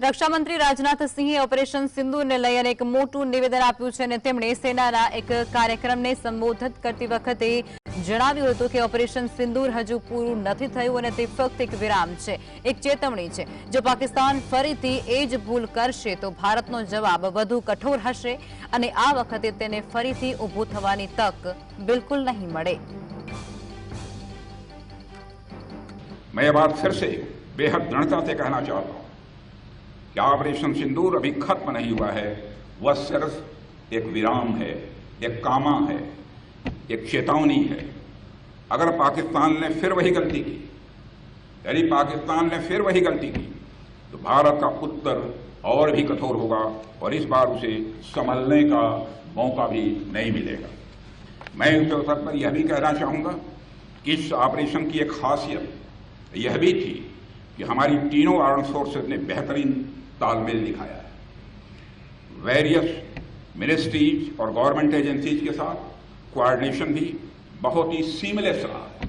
રક્ષામંત્રી રાજનાથસિંહે ઓપરેશન સિંદૂરને લઈ અને એક મોટું નિવેદન આપ્યું છે અને તેમણે સેનાના એક કાર્યક્રમને સંબોધિત કરતી વખતે જણાવ્યું હતું કે ઓપરેશન સિંદૂર હજુ પૂરું નથી થયું અને તે ફક્ત એક વિરામ છે એક ચેતવણી છે જો પાકિસ્તાન ફરીથી એ જ ભૂલ કરશે તો ભારતનો જવાબ વધુ કઠોર હશે અને આ વખતે તેને ફરીથી ઊભું થવાની તક બિલકુલ નહીં મળે मैं ये बात फिर से बेहद दृढ़ता से कहना चाहता हूं कि ऑपरेशन सिंदूर अभी खत्म नहीं हुआ है? वह सिर्फ़ एक विराम है, एक कामा है, एक चेतावनी है। अगर पाकिस्तान ने फिर वही गलती की, यदि पाकिस्तान ने फिर वही गलती की तो भारत का उत्तर और भी कठोर होगा और इस बार उसे संभलने का मौका भी नहीं मिलेगा। मैं इस अवसर पर यह भी कहना चाहूँगा कि इस ऑपरेशन की एक खासियत यह भी थी कि हमारी तीनों आर्म फोर्सेज ने बेहतरीन तालमेल दिखाया है। वेरियस मिनिस्ट्रीज और गवर्नमेंट एजेंसीज के साथ कोऑर्डिनेशन भी बहुत ही सीमलेस रहा। है